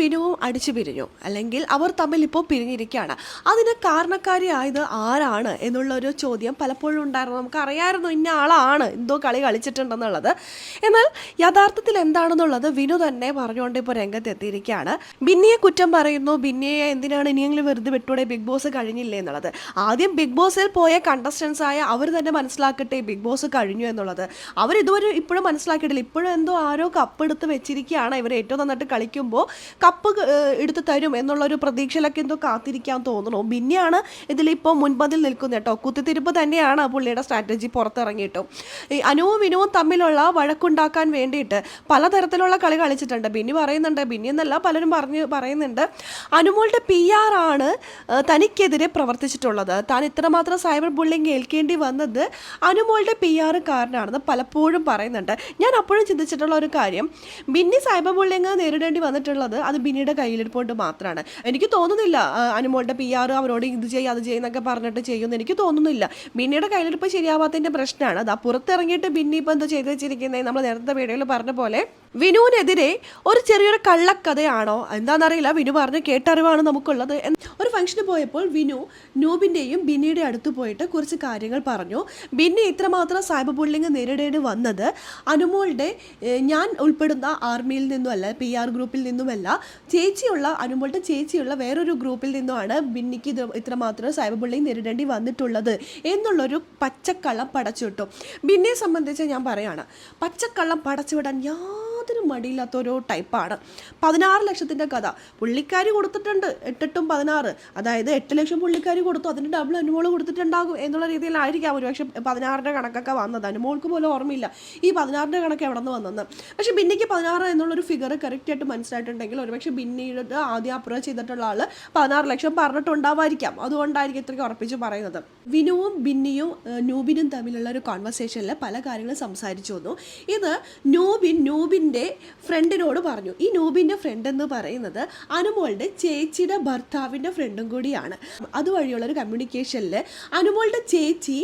വിനുവും അടിച്ചു പിരിഞ്ഞു. അല്ലെങ്കിൽ അവർ തമ്മിൽ ഇപ്പോൾ പിരിഞ്ഞിരിക്കുകയാണ്. അതിന് കാരണക്കാരിയായത് ആരാണ് എന്നുള്ള ഒരു ചോദ്യം പലപ്പോഴും ഉണ്ടായിരുന്നു. നമുക്ക് അറിയായിരുന്നു ഇന്ന ആളാണ് എന്തോ കളി കളിച്ചിട്ടുണ്ടെന്നുള്ളത്. എന്നാൽ യഥാർത്ഥത്തിൽ എന്താണെന്നുള്ളത് വിനു തന്നെ പറഞ്ഞുകൊണ്ട് ഇപ്പോൾ രംഗത്ത് എത്തിയിരിക്കുകയാണ് ബിന്നിയെ കുറ്റം പറയുന്നു. ബിന്നിയെ എന്തിനാണ് ഇനിയെങ്കിലും വെറുതെ വിട്ടൂടെ? ബിഗ് ബോസ് കഴിഞ്ഞില്ലേ എന്നുള്ളത്. ആദ്യം ബിഗ് ബോസിൽ പോയ കണ്ടസ്റ്റൻസ് ആയ അവർ തന്നെ മനസ്സിലാക്കട്ടെ ബിഗ് ബോസ് കഴിഞ്ഞു എന്നുള്ളത്. അവർ ഇതുവരെ ഇപ്പോഴും മനസ്സിലാക്കിയിട്ടില്ല. ഇപ്പോഴും എന്തോ ആരോ കപ്പെടുത്ത് വെച്ചിരിക്കുകയാണ്. ഇവർ ഏറ്റവും നന്നായിട്ട് കളിക്കുമ്പോൾ കപ്പ് എടുത്ത് തരും എന്നുള്ളൊരു പ്രതീക്ഷയിലൊക്കെ എന്തോ കാത്തിരിക്കാൻ തോന്നുന്നു. ബിന്നിയാണ് ഇതിലിപ്പോൾ മുൻപതിൽ നിൽക്കുന്നത് കേട്ടോ. കുത്തിത്തിരിപ്പ് തന്നെയാണ് പുള്ളിയുടെ സ്ട്രാറ്റജി പുറത്തിറങ്ങിയിട്ടും. ഈ അനുവും വിനുവും തമ്മിലുള്ള വഴക്കുണ്ടാക്കാൻ വേണ്ടിയിട്ട് പലതരത്തിലുള്ള കളി കളിച്ചിട്ടുണ്ട്. ബിന്നി പറയുന്നുണ്ട് ബിന്നി എന്നല്ല പലരും പറഞ്ഞു പറയുന്നുണ്ട്. അനുമോളുടെ പി ആർ ആണ് തനിക്കെതിരെ പ്രവർത്തിച്ചിട്ടുള്ളത്. താൻ ഇത്രമാത്രം സൈബർ ബുള്ളിങ് ഏൽക്കേണ്ടി വന്നത് അനുമോളുടെ പി ആർ കാരനാണെന്ന് പലപ്പോഴും പറയുന്നുണ്ട്. ഞാൻ അപ്പോഴും ചിന്തിച്ചിട്ടുള്ള ഒരു കാര്യം ബിന്നി സൈബർ ബുള്ളിങ് നേരിടേണ്ടി വന്നിട്ടുള്ളത് അത് ബിന്നിയുടെ കയ്യിലിരിപ്പോണ്ട് മാത്രമാണ് എനിക്ക് തോന്നുന്നില്ല അനുമോളുടെ പി ആർ അവരോട് ഇത് ചെയ്യും അത് ചെയ്യുന്നൊക്കെ പറഞ്ഞിട്ട് ചെയ്യുമെന്ന് എനിക്ക് തോന്നുന്നില്ല. ബിന്നിയുടെ കയ്യിലിരിപ്പ് ശരിയാവാത്തതിന്റെ പ്രശ്നമാണ് അത് ആ പുറത്തിറങ്ങിയിട്ട് ബിന്നി ഇപ്പം എന്താ ചെയ്ത് വെച്ചിരിക്കുന്നത് നമ്മൾ നേരത്തെ വീഡിയോയിൽ പറഞ്ഞ പോലെ വിനുവിനെതിരെ ഒരു ചെറിയൊരു കള്ളക്കഥയാണോ? എന്താണെന്നറിയില്ല. വിനു പറഞ്ഞ് കേട്ടറിവാണ് നമുക്കുള്ളത്. ഒരു ഫംഗ്ഷന് പോയപ്പോൾ വിനു നൂബിന്റെയും ബിന്നിയുടെ അടുത്ത് പോയിട്ട് കുറച്ച് കാര്യങ്ങൾ പറഞ്ഞു. ബിന്നി ഇത്രമാത്രം സൈബർ ബുള്ളിങ് നേരിടേണ്ടി വന്നത് അനുമോളുടെ ഞാൻ ഉൾപ്പെടുന്ന ആർമിയിൽ നിന്നുമല്ല പി ആർ ഗ്രൂപ്പിൽ നിന്നുമല്ല. ചേച്ചിയുള്ള അനുമോളുടെ ചേച്ചിയുള്ള വേറൊരു ഗ്രൂപ്പിൽ നിന്നുമാണ് ബിന്നിക്ക് ഇത് ഇത്രമാത്രം സൈബർ ബുള്ളിങ് നേരിടേണ്ടി വന്നിട്ടുള്ളത് എന്നുള്ളൊരു പച്ചക്കള്ളം പടച്ചുവിട്ടു. ബിന്നിയെ സംബന്ധിച്ച് ഞാൻ പറയാണ് പച്ചക്കള്ളം പടച്ചുവിടാൻ യാതൊരു മടിയില്ലാത്ത ഒരു ടൈപ്പാണ്. പതിനാറ് ലക്ഷത്തിന്റെ കഥ. പുള്ളിക്കാരി കൊടുത്തിട്ടുണ്ട് എട്ടെട്ടും പതിനാറ്. അതായത് എട്ട് ലക്ഷം പുള്ളിക്കാരി കൊടുത്തു അതിന്റെ ഡബിൾ അനുമോൾ കൊടുത്തിട്ടുണ്ടാകും എന്നുള്ള രീതിയിലായിരിക്കാം ഒരുപക്ഷെ പതിനാറിന്റെ കണക്കൊക്കെ വന്നത്. അനുമോൾക്ക് പോലും ഓർമ്മയില്ല ഈ പതിനാറിന്റെ കണക്ക് എവിടെ നിന്ന് വന്നെന്ന് പക്ഷേ ബിന്നിക്ക് പതിനാറ് എന്നുള്ളൊരു ഫിഗർ കറക്റ്റായിട്ട് മനസ്സിലായിട്ടുണ്ടെങ്കിൽ ഒരുപക്ഷെ ബിന്നിയുടെ ആദ്യം അപ്രോച്ച് ചെയ്തിട്ടുള്ള ആൾ പതിനാറ് ലക്ഷം പറഞ്ഞിട്ടുണ്ടാവായിരിക്കാം അതുകൊണ്ടായിരിക്കും ഇത്രയ്ക്ക് ഉറപ്പിച്ച് പറയുന്നത്. വിനുവും ബിന്നിയും നൂബിനും തമ്മിലുള്ള ഒരു കോൺവെർസേഷനിൽ പല കാര്യങ്ങളും സംസാരിച്ചു വന്നു. ഇത് നൂബിൻ നൂബിൻ നൂബിന്റെ ഫ്രണ്ടിനോട് പറഞ്ഞു. ഈ നൂബിന്റെ ഫ്രണ്ട് എന്ന് പറയുന്നത് അനുമോളുടെ ചേച്ചിയുടെ ഭർത്താവിന്റെ ഫ്രണ്ടും കൂടിയാണ്. അതുവഴിയുള്ള ഒരു കമ്മ്യൂണിക്കേഷനിൽ അനുമോളുടെ ചേച്ചി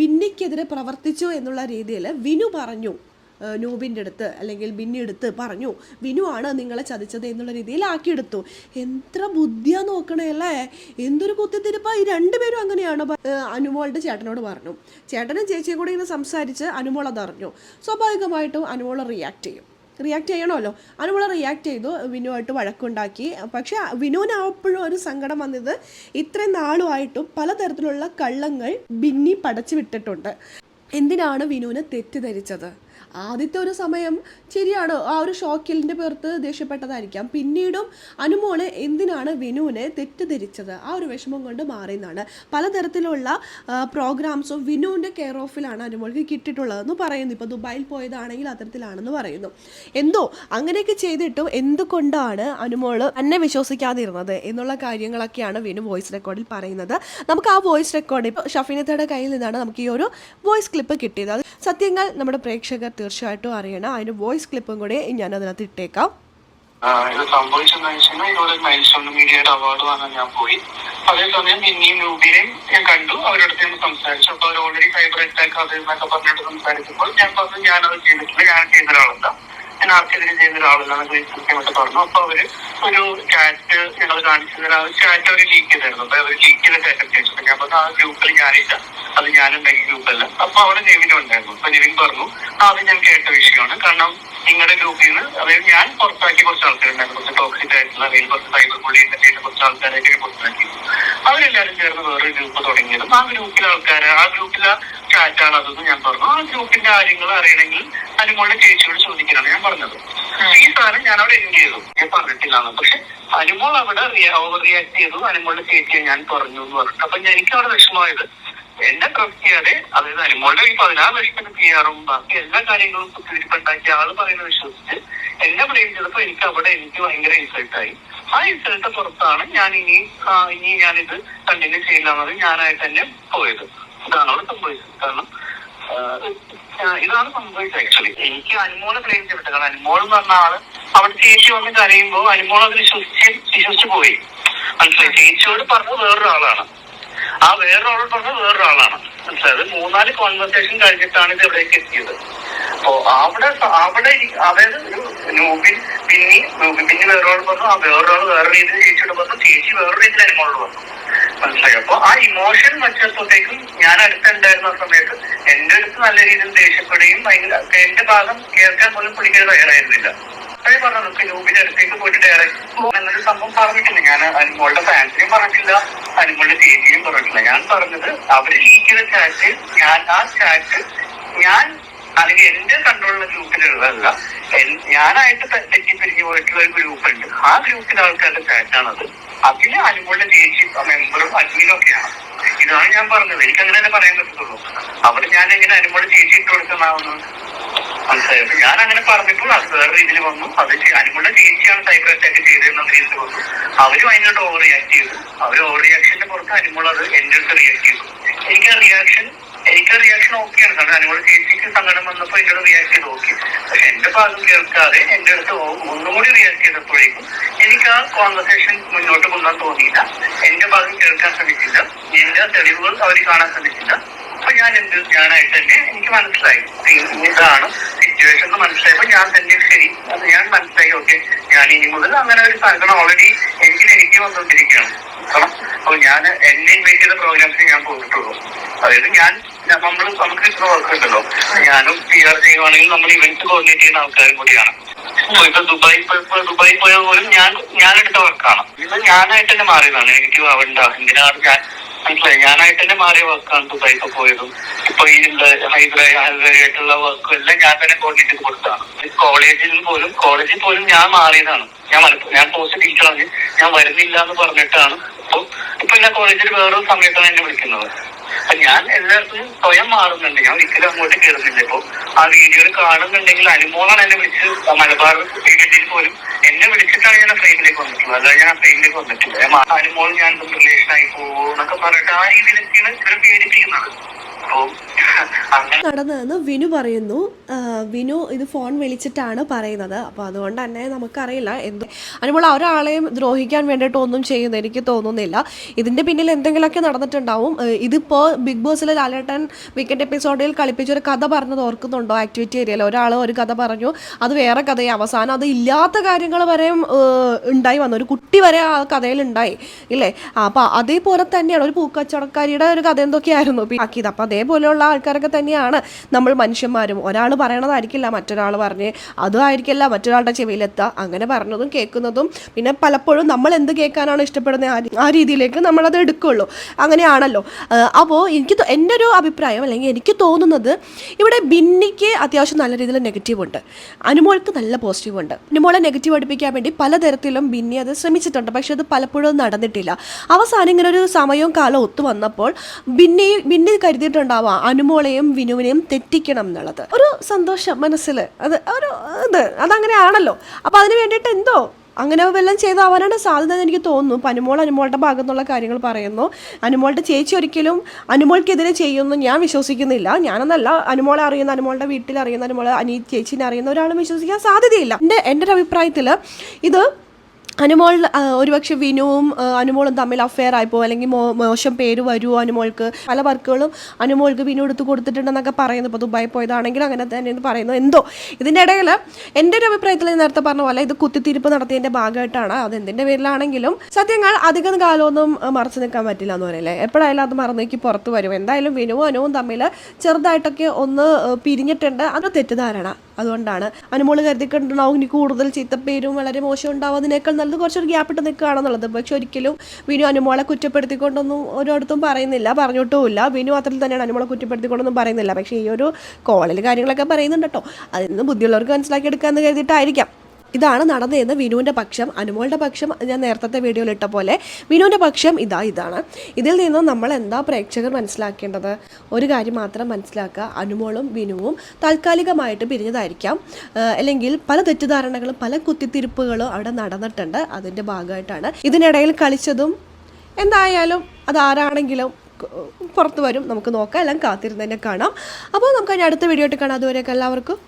ബിന്നിക്കെതിരെ പ്രവർത്തിച്ചു എന്നുള്ള രീതിയിൽ വിനു പറഞ്ഞു. നൂബിന്റെ അടുത്ത് അല്ലെങ്കിൽ ബിന്നി എടുത്ത് പറഞ്ഞു വിനു ആണ് നിങ്ങളെ ചതിച്ചത് എന്നുള്ള രീതിയിൽ ആക്കിയെടുത്തു എത്ര ബുദ്ധിയാ നോക്കണേ അല്ലേ? എന്തൊരു കുത്തിത്തിരിപ്പാ. ഈ രണ്ടുപേരും അങ്ങനെയാണ് അനുമോളുടെ ചേട്ടനോട് പറഞ്ഞു. ചേട്ടനും ചേച്ചിയും കൂടെ ഇങ്ങനെ സംസാരിച്ച് അനുമോൾ അതറിഞ്ഞു സ്വാഭാവികമായിട്ടും അനുമോൾ റിയാക്ട് ചെയ്യും. റിയാക്ട് ചെയ്യണമല്ലോ. അനുമോൾ റിയാക്ട് ചെയ്തു വിനുവായിട്ട് വഴക്കുണ്ടാക്കി. പക്ഷേ വിനുവിന് അപ്പോഴും ഒരു സങ്കടം വന്നത് ഇത്രയും നാളുമായിട്ടും പലതരത്തിലുള്ള കള്ളങ്ങൾ ബിന്നി പടച്ചു വിട്ടിട്ടുണ്ട്. എന്തിനാണ് വിനുവിനെ തെറ്റിദ്ധരിച്ചത്? ആദ്യത്തെ ഒരു സമയം ശരിയാണ് ആ ഒരു ഷോക്കിലിന്റെ പുറത്ത് ദേഷ്യപ്പെട്ടതായിരിക്കാം. പിന്നീടും അനുമോൾ എന്തിനാണ് വിനുവിനെ തെറ്റിദ്ധരിച്ചത്? ആ ഒരു വിഷമം കൊണ്ട് മാറിയെന്നാണ്. പലതരത്തിലുള്ള പ്രോഗ്രാംസും വിനുവിന്റെ കെയർ ഓഫിലാണ് അനുമോൾക്ക് കിട്ടിയിട്ടുള്ളതെന്ന് പറയുന്നു. ഇപ്പോൾ ദുബായിൽ പോയതാണെങ്കിൽ അത്തരത്തിലാണെന്ന് പറയുന്നു. എന്തോ അങ്ങനെയൊക്കെ ചെയ്തിട്ടും എന്തുകൊണ്ടാണ് അനുമോൾ എന്നെ വിശ്വസിക്കാതിരുന്നത് എന്നുള്ള കാര്യങ്ങളൊക്കെയാണ് വിനു വോയിസ് റെക്കോർഡിൽ പറയുന്നത്. നമുക്ക് ആ വോയിസ് റെക്കോർഡ് ഇപ്പോൾ ഷഫീനത്തയുടെ കയ്യിൽ നിന്നാണ് നമുക്ക് ഈ ഒരു വോയിസ് ക്ലിപ്പ് കിട്ടിയത്. അത് സത്യങ്ങൾ നമ്മുടെ പ്രേക്ഷകർ തീർച്ചയായിട്ടും അറിയണം. അതിന് വോയിസ് ക്ലിപ്പും കൂടി ഞാൻ അതിനകത്ത് ഇട്ടേക്കാം. ഇത് സംഭവിച്ചെന്ന് വെച്ചാൽ ഇതുപോലെ മൈൽസ്റ്റോൺ മീഡിയയുടെ അവാർഡ് വാങ്ങാൻ ഞാൻ പോയി. അതേസമയം മിന്നിയും രൂപിയെയും ഞാൻ കണ്ടു. അവരുടെ അടുത്ത് ഞാൻ സംസാരിച്ചു. അപ്പൊ അവർ ഓൾറെഡി സൈബർ അറ്റാക്ക് അത് പറഞ്ഞിട്ട് സംസാരിച്ചപ്പോൾ ഞാൻ പറഞ്ഞു ഞാനത് ചെയ്തിട്ടില്ല. ഞാൻ ചെയ്ത ആർക്കെതിരെ ചെയ്ത ഒരാളല്ല എന്നൊക്കെ കൃത്യമായിട്ട് പറഞ്ഞു അപ്പൊ അവർ ഒരു ചാറ്റ് ഞങ്ങൾ കാണിച്ചു തരാം ആ ചാറ്റ് അവർ ലീക്ക് ചെയ്തായിരുന്നു. അപ്പൊ അവർ ലീക്ക് ചെയ്ത ഒക്കെ അയച്ചു ഞാൻ പറഞ്ഞു ആ ഗ്രൂപ്പിൽ ഞാനില്ല. അത് ഞാനുണ്ടെങ്കിൽ ഗ്രൂപ്പല്ല അപ്പൊ അവിടെ നെവിനും ഉണ്ടായിരുന്നു. അപ്പൊ നെവിൻ പറഞ്ഞു "ആ, അത് ഞാൻ കേട്ട വിഷയമാണ്. കാരണം നിങ്ങളുടെ ഗ്രൂപ്പിൽ നിന്ന് അതായത് ഞാൻ പുറത്താക്കി കുറച്ച് ആൾക്കാരുണ്ടായിരുന്നു. കുറച്ച് ടോക്സിക് ആയിട്ടുള്ള അല്ലെങ്കിൽ കുറച്ച് സൈബർ ബുള്ളിങ് ചെയ്ത കുറച്ച് ആൾക്കാരായിട്ട് പുറത്താക്കി. അവരെല്ലാവരും ചേർന്ന് വേറൊരു ഗ്രൂപ്പ് തുടങ്ങിയതും ആ ഗ്രൂപ്പിലെ ആൾക്കാർ ആ ഗ്രൂപ്പിലെ ചാറ്റാണ് അതെന്ന് ഞാൻ പറഞ്ഞു. ആ ഗ്രൂപ്പിന്റെ കാര്യങ്ങൾ അറിയണമെങ്കിൽ അനുമോളുടെ ചേച്ചിയോട് ചോദിക്കണം ഞാൻ പറഞ്ഞത്. ഈ സാധനം ഞാൻ അവിടെ എൻഡ് ചെയ്തു. ഞാൻ പറഞ്ഞിട്ടില്ലാന്ന്. പക്ഷെ അനുമോൾ അവിടെ ഓവർ റിയാക്ട് ചെയ്തു. അനുമോളുടെ ചേച്ചിയെ ഞാൻ പറഞ്ഞു എന്ന് പറഞ്ഞു. അപ്പൊ ഞാൻ- എനിക്ക് അവിടെ വിഷമമായത്. എന്നെ ട്രസ്റ്റ് ചെയ്യാതെ അതായത് അനുമോളുടെ ഈ പതിനാറ് ലക്ഷത്തിന് പി ആറും ബാക്കി എല്ലാ കാര്യങ്ങളും കുത്തിരിപ്പുണ്ടാക്കി ആൾ പറയുന്നത് വിശ്വസിച്ച് എന്നെ ബ്ലെയിം ചെയ്തപ്പോ എനിക്ക് അവിടെ എനിക്ക് ഭയങ്കര ഇൻസൾട്ട് ആയി. ആ ഇൻസൾട്ട് പുറത്താണ് ഞാൻ ഇനി ഇനി ഞാനിത് കണ്ടിന്യൂ ചെയ്യില്ല എന്നത് ഞാനായിട്ട് തന്നെ പോയത്. ഇതാണ് അവിടെ സംഭവിച്ചത്. കാരണം ഇതാണ് സംഭവിച്ചത് ആക്ച്വലി എനിക്ക് അനുമോളെ ബ്ലെയിം ചെയ്തിട്ട് അനുമോൾ എന്ന് പറഞ്ഞ ആൾ അവിടെ ചേച്ചി വന്ന് കരയുമ്പോ അനുമോൾ അത് വിശ്വസിച്ച് വിശ്വസിച്ചു പോയി. മനസ്സിലായി? ചേച്ചിയോട് പറഞ്ഞത് വേറൊരാളാണ്. ആ വേറൊരാളോട് പറഞ്ഞത് വേറൊരാളാണ്. മനസ്സിലായത് മൂന്നാൽ കോൺവെർസേഷൻ കഴിഞ്ഞിട്ടാണ് ഇത് എവിടേക്ക് എത്തിയത്. അപ്പോ അവിടെ അവിടെ അതായത് നൂബിൻ പിന്നെ നൂബിൻ പിന്നെ വേറൊരാൾ പറഞ്ഞു ആ വേറൊരാൾ വേറെ രീതിയിൽ ചേച്ചിയോട് പറഞ്ഞു ചേച്ചി വേറെ രീതിയിൽ അനുമോളോട് വന്നു മനസ്സിലായി. അപ്പൊ ആ ഇമോഷൻ വെച്ചപ്പോഴത്തേക്കും ഞാൻ അടുത്തുണ്ടായിരുന്ന സമയത്ത് എന്റെ അടുത്ത് നല്ല രീതിയിൽ ദേഷ്യപ്പെടുകയും എന്റെ ഭാഗം കേൾക്കാൻ പോലും പിടിക്കാൻ തയ്യാറായിരുന്നില്ല. അതേ പറഞ്ഞു നമുക്ക് നൂബിന്റെ അടുത്തേക്ക് പോയിട്ട് ഡയറക്റ്റ് എന്നൊരു സംഭവം പറഞ്ഞിട്ടില്ല. ഞാൻ അനുമോളുടെ ഫാൻസിനെയും പറഞ്ഞിട്ടില്ല. അനുമോളുടെ ചേച്ചിയും പറഞ്ഞിട്ടില്ല. ഞാൻ പറഞ്ഞത് അവർ ലീക്ക് ചാറ്റ് ഞാൻ ആ ചാറ്റ് ഞാൻ അല്ലെങ്കിൽ എന്റെ കൺട്രോളിലുള്ള ഗ്രൂപ്പിലുള്ളതല്ല ഞാനായിട്ട് തെറ്റി തെറ്റിപ്പിരിഞ്ഞു പോയിട്ടുള്ള ഒരു ഗ്രൂപ്പ് ഉണ്ട് ആ ഗ്രൂപ്പിലെ ആൾക്കാരുടെ ചാറ്റാണത് അതിൽ അനുമോളുടെ ചേച്ചി മെമ്പറും അഡ്മിനും ഒക്കെയാണ്. ഇതാണ് ഞാൻ പറഞ്ഞത്. എനിക്ക് അങ്ങനെ തന്നെ പറയാൻ പറ്റത്തുള്ളൂ. അവിടെ ഞാൻ എങ്ങനെ അനുമോളുടെ ചേച്ചി ഇട്ട് കൊടുക്കുന്നതാവുന്നത് മനസ്സിലായത് ഞാൻ അങ്ങനെ പറഞ്ഞപ്പോൾ അത് വേറെ രീതിയിൽ വന്നു. അത് അനുമുള്ള ചേച്ചിയാണ് സൈബർ അറ്റാക്ക് ചെയ്തതെന്ന രീതിയിൽ വന്നു അവരും അതിനോട് ഓവർ റിയാക്ട് ചെയ്തു. അവർ ഓവർ റിയാക്ഷന്റെ പുറത്ത് അനുമോൾ അത് എന്റെ അടുത്ത് റിയാക്ട് ചെയ്തു. എനിക്ക് ആ റിയാക്ഷൻ എനിക്ക് റിയാക്ഷൻ ഓക്കെയാണ് കാരണം അനുമോൾ ചേച്ചിക്ക് സങ്കടം വന്നപ്പോൾ എന്നോട് റിയാക്ട് ചെയ്ത് ഓക്കെ പക്ഷെ എന്റെ ഭാഗം കേൾക്കാതെ എന്റെ അടുത്ത് ഒന്നുകൂടി റിയാക്ട് ചെയ്തപ്പോഴേക്കും എനിക്ക് ആ കോൺവെർസേഷൻ മുന്നോട്ട് കൊണ്ടുപോകാൻ തോന്നിയില്ല. എന്റെ ഭാഗം കേൾക്കാൻ ശ്രമിച്ചില്ല. എന്റെ തെളിവുകൾ അവർ കാണാൻ ശ്രമിച്ചില്ല. അപ്പൊ ഞാൻ എന്ത് ഞാനായിട്ട് തന്നെ എനിക്ക് മനസ്സിലായി. ഇതാണ് സിറ്റുവേഷൻ എന്ന് മനസ്സിലായപ്പോ ഞാൻ തന്നെ ശരി. അത് ഞാൻ മനസ്സിലായി. ഓക്കെ. ഞാൻ ഇനി മുതൽ അങ്ങനെ ഒരു സങ്കടം ഓൾറെഡി എനിക്ക് എനിക്ക് വന്നുകൊണ്ടിരിക്കുകയാണ്. കാരണം അപ്പൊ ഞാൻ എന്നെ ഇൻവൈറ്റ് ചെയ്ത പ്രോഗ്രാംസിന് ഞാൻ പോയിട്ടുള്ളൂ. അതായത് ഞാൻ നമ്മൾ നമുക്ക് ഇത്ര വർക്ക് ഉണ്ടല്ലോ. ഞാനും പി ആർ ചെയ്യുവാണെങ്കിൽ നമ്മൾ ഇവന്റ് കോർഡിനേറ്റ് ചെയ്യുന്ന ആൾക്കാരും കൂടിയാണ്. ഇപ്പൊ ദുബായ് ഇപ്പൊ ദുബായി പോയ പോലും ഞാൻ ഞാൻ എടുത്ത വർക്കാണ് ഇത് ഞാനായിട്ട് തന്നെ മാറിയതാണ്. എനിക്ക് ആവണ്ട എന്തിനാണ് ഞാൻ മനസ്സിലായി ഞാനായിട്ട് തന്നെ മാറിയ വർക്കാണ് ദുബായ് ഇപ്പൊ പോയതും. ഇപ്പൊ ഈ ഹൈദരായിട്ടുള്ള വർക്കും എല്ലാം ഞാൻ തന്നെ കോർഡിനേറ്റ് ചെയ്ത് കൊടുത്താണ് കോളേജിൽ പോലും കോളേജിൽ പോലും ഞാൻ മാറിയതാണ്. ഞാൻ മലപ്പുറം ഞാൻ പോസ്റ്റ് ടീച്ചറാണ് ഞാൻ വരുന്നില്ല എന്ന് പറഞ്ഞിട്ടാണ്. ഇപ്പൊ ഇപ്പൊ എന്നെ കോളേജിൽ വേറൊരു സമയത്താണ് എന്നെ വിളിക്കുന്നത്. ഞാൻ എല്ലായിടത്തും സ്വയം മാറുന്നുണ്ട്. ഞാൻ ഒരിക്കലും അങ്ങോട്ട് കയറുന്നില്ല. ഇപ്പൊ ആ വീഡിയോയിൽ കാണുന്നുണ്ടെങ്കിൽ അനുമോളാണ് എന്നെ വിളിച്ച് മലബാർ പീരിയഡിൽ പോലും എന്നെ വിളിച്ചിട്ടാണ് ഞാൻ ഫ്രെയിമിലേക്ക് വന്നിട്ടുള്ളത്. അല്ലാതെ ഞാൻ ഫ്രെയിമിലേക്ക് വന്നിട്ടില്ല. അനുമോൾ ഞാൻ റിലേഷൻ ആയി പോകുന്നൊക്കെ പറഞ്ഞിട്ട് ആ രീതിയിലൊക്കെയാണ് ഇവരെ പേടിപ്പിക്കുന്നത്. നടന്നതെന്ന് വിനു പറയുന്നു. വിനു ഇത് ഫോൺ വിളിച്ചിട്ടാണ് പറയുന്നത്. അപ്പോൾ അതുകൊണ്ട് തന്നെ നമുക്കറിയില്ല എന്ത് അനുമ്പോൾ ഒരാളെയും ദ്രോഹിക്കാൻ വേണ്ടിയിട്ട് ഒന്നും ചെയ്യുന്ന എനിക്ക് തോന്നുന്നില്ല. ഇതിന്റെ പിന്നിൽ എന്തെങ്കിലുമൊക്കെ നടന്നിട്ടുണ്ടാവും. ഇതിപ്പോ ബിഗ് ബോസിലെ ലാലേട്ടൻ വീക്കെൻഡ് എപ്പിസോഡിൽ കളിപ്പിച്ചൊരു കഥ പറഞ്ഞത് ഓർക്കുന്നുണ്ടോ? ആക്ടിവിറ്റി ഏരിയയിൽ ഒരാൾ ഒരു കഥ പറഞ്ഞു. അത് വേറെ കഥയെ. അവസാനം അത് ഇല്ലാത്ത കാര്യങ്ങൾ വരെയും ഉണ്ടായി വന്നു. ഒരു കുട്ടി വരെ ആ കഥയിൽ ഉണ്ടായി. ഇല്ലേ? അപ്പോൾ അതേപോലെ തന്നെയാണ്. ഒരു പൂക്കച്ചവടക്കാരിയുടെ ഒരു കഥ എന്തൊക്കെയായിരുന്നു? ആക്കിയത്. അപ്പോൾ അതേപോലെയുള്ള ആൾക്കാരൊക്കെ തന്നെയാണ്. നമ്മൾ മനുഷ്യന്മാരും. ഒരാൾ പറയണതായിരിക്കില്ല മറ്റൊരാൾ പറഞ്ഞ് അതുമായിരിക്കില്ല മറ്റൊരാളുടെ ചെവിയിലെത്തുക. അങ്ങനെ പറഞ്ഞതും കേൾക്കുന്നതും പിന്നെ പലപ്പോഴും നമ്മൾ എന്ത് കേൾക്കാനാണ് ഇഷ്ടപ്പെടുന്നത് ആ രീതിയിലേക്ക് നമ്മളത് എടുക്കുള്ളൂ. അങ്ങനെയാണല്ലോ. അപ്പോൾ എനിക്ക് എന്റെ ഒരു അഭിപ്രായം അല്ലെങ്കിൽ എനിക്ക് തോന്നുന്നത് ഇവിടെ ബിന്നിക്ക് അത്യാവശ്യം നല്ല രീതിയിൽ നെഗറ്റീവ് ഉണ്ട്. അനുമോൾക്ക് നല്ല പോസിറ്റീവ് ഉണ്ട്. അനുമോളെ നെഗറ്റീവ് അടുപ്പിക്കാൻ വേണ്ടി പലതരത്തിലും ബിന്നി അത് ശ്രമിച്ചിട്ടുണ്ട്. പക്ഷെ അത് പലപ്പോഴും നടന്നിട്ടില്ല. അവസാനം ഇങ്ങനെ ഒരു സമയവും കാലവും ഒത്തു വന്നപ്പോൾ ബിന്നി ബിന്നി കരുതിയിട്ടുണ്ടാവാം അനുമോളെയും വിനുവിനെയും തെറ്റിക്കണം എന്നുള്ളത്. ഒരു സന്തോഷം മനസ്സിൽ അത് ഒരു ഇത്. അതങ്ങനെ ആണല്ലോ. അപ്പോൾ അതിന് വേണ്ടിയിട്ട് എന്തോ? അങ്ങനെ വല്ലതും ചെയ്താവാനാണ് സാധ്യത എന്ന് എനിക്ക് തോന്നുന്നു. ഇപ്പം അനുമോൾ അനുമോളുടെ ഭാഗത്തുള്ള കാര്യങ്ങൾ പറയുന്നു. അനുമോളുടെ ചേച്ചി ഒരിക്കലും അനുമോൾക്കെതിരെ ചെയ്യുമെന്ന് ഞാൻ വിശ്വസിക്കുന്നില്ല. ഞാനെന്നല്ല അനുമോളെ അറിയുന്ന അനുമോളുടെ വീട്ടിൽ അറിയുന്ന അനുമോളെ അനി ചേച്ചിനെ അറിയുന്ന ഒരാളും വിശ്വസിക്കാൻ സാധ്യതയില്ല. എന്റെ എന്റെ ഒരു അഭിപ്രായത്തിൽ ഇത് അനുമോൾ ഒരുപക്ഷെ വിനുവും അനുമോളും തമ്മിൽ അഫെയർ ആയിപ്പോ അല്ലെങ്കിൽ മോശം പേര് വരുമോ അനുമോൾക്ക്? പല വർക്കുകളും അനുമോൾക്ക് വിനു എടുത്ത് കൊടുത്തിട്ടുണ്ടെന്നൊക്കെ പറയുന്നു. ഇപ്പോൾ ദുബായി പോയതാണെങ്കിൽ അങ്ങനെ തന്നെ പറയുന്നു. എന്തോ? ഇതിന്റെ ഇടയിൽ എന്റെ ഒരു അഭിപ്രായത്തിൽ നേരത്തെ പറഞ്ഞ പോലെ ഇത് കുത്തിത്തിരിപ്പ് നടത്തിയതിന്റെ ഭാഗമായിട്ടാണ്. അത് എന്തിന്റെ പേരിലാണെങ്കിലും സത്യങ്ങൾ അധികം കാലമൊന്നും മറച്ചു നിൽക്കാൻ പറ്റില്ല എന്ന് പറയില്ലേ? എപ്പോഴായാലും അത് മറന്നേക്ക് പുറത്ത് വരും. എന്തായാലും വിനുവും അനുവും തമ്മിൽ ചെറുതായിട്ടൊക്കെ ഒന്ന് പിരിഞ്ഞിട്ടുണ്ട്. അത് തെറ്റിദ്ധാരണ. അതുകൊണ്ടാണ്. അനുമോൾ കരുതിക്കൊണ്ടുണ്ടാവും ഇനി കൂടുതൽ ചീത്തപ്പേരും വളരെ മോശം ഉണ്ടാവും. അതിനേക്കാൾ നല്ലത് കുറച്ചൊരു ഗ്യാപ്പ് ഇട്ട് നിൽക്കുകയാണെന്നുള്ളത്. പക്ഷെ ഒരിക്കലും വിനു അനുമോളെ കുറ്റപ്പെടുത്തിക്കൊണ്ടൊന്നും ഒരിടത്തും പറയുന്നില്ല പറഞ്ഞിട്ടുമില്ല. വിനു അത്രയിൽ തന്നെയാണ് അനുമോളെ കുറ്റപ്പെടുത്തിക്കൊണ്ടൊന്നും പറയുന്നില്ല. പക്ഷേ ഈ ഒരു കോളിൽ കാര്യങ്ങളൊക്കെ പറയുന്നുണ്ട് കേട്ടോ. അതിൽ നിന്ന് ബുദ്ധിയുള്ളവർക്ക് മനസ്സിലാക്കി എടുക്കാമെന്ന് കരുതിയിട്ടായിരിക്കാം. ഇതാണ് നടന്നതെന്ന് വിനുവിന്റെ പക്ഷം അനുമോളുടെ പക്ഷം ഞാൻ നേരത്തെ വീഡിയോയിൽ ഇട്ട പോലെ വിനുവിന്റെ പക്ഷം ഇതാ ഇതാണ്. ഇതിൽ നിന്ന് നമ്മൾ എന്താ പ്രേക്ഷകർ മനസ്സിലാക്കേണ്ടത്? ഒരു കാര്യം മാത്രം മനസ്സിലാക്കുക. അനുമോളും വിനുവും താൽക്കാലികമായിട്ട് പിരിഞ്ഞതായിരിക്കാം. അല്ലെങ്കിൽ പല തെറ്റിദ്ധാരണകളും പല കുത്തിത്തിരിപ്പുകളും അവിടെ നടന്നിട്ടുണ്ട്. അതിന്റെ ഭാഗമായിട്ടാണ് ഇതിനിടയിൽ കളിച്ചതും. എന്തായാലും അതാരാണെങ്കിലും പുറത്തു വരും. നമുക്ക് നോക്കാം. എല്ലാം കാത്തിരുന്ന് തന്നെ കാണാം. അപ്പോൾ നമുക്ക് അതിന് അടുത്ത വീഡിയോ ആയിട്ട് കാണാം. അതുവരെയൊക്കെ എല്ലാവർക്കും.